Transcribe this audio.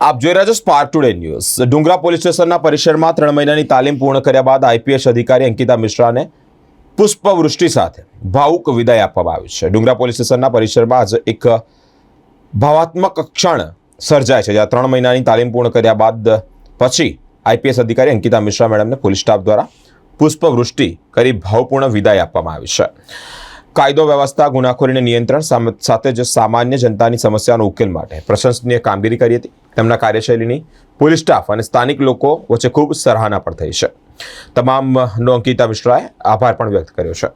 આપ જોઈ રહ્યા છો spark today news Dungra police સ્ટેશનના પરિસરમાં ત્રણ મહિનાની તાલીમ પૂર્ણ કર્યા બાદ આઈપીએસ અધિકારી અંકિતા મિશ્રાને પુષ્પવૃષ્ટિ સાથે ભાવુક વિદાય આપવામાં આવી છે. ડુંગરા પોલીસ સ્ટેશનના પરિસરમાં આજે એક ભાવાત્મક ક્ષણ સર્જાય છે, જ્યાં ત્રણ મહિનાની તાલીમ પૂર્ણ કર્યા બાદ પછી આઈપીએસ અધિકારી અંકિતા મિશ્રા મેડમને પોલીસ સ્ટાફ દ્વારા પુષ્પવૃષ્ટિ કરી ભાવપૂર્ણ વિદાય આપવામાં આવી છે. કાયદો વ્યવસ્થા ગુનાખોરીને નિયંત્રણ સાથે જ સામાન્ય જનતાની સમસ્યાનો ઉકેલ માટે પ્રશંસનીય કામગીરી કરી હતી. તેમના કાર્યશૈલીની પોલીસ સ્ટાફ અને સ્થાનિક લોકો વચ્ચે ખૂબ સરાહના પણ થઈ છે. તમામનો અંકિતા મિશ્રાએ આભાર પણ વ્યક્ત કર્યો છે.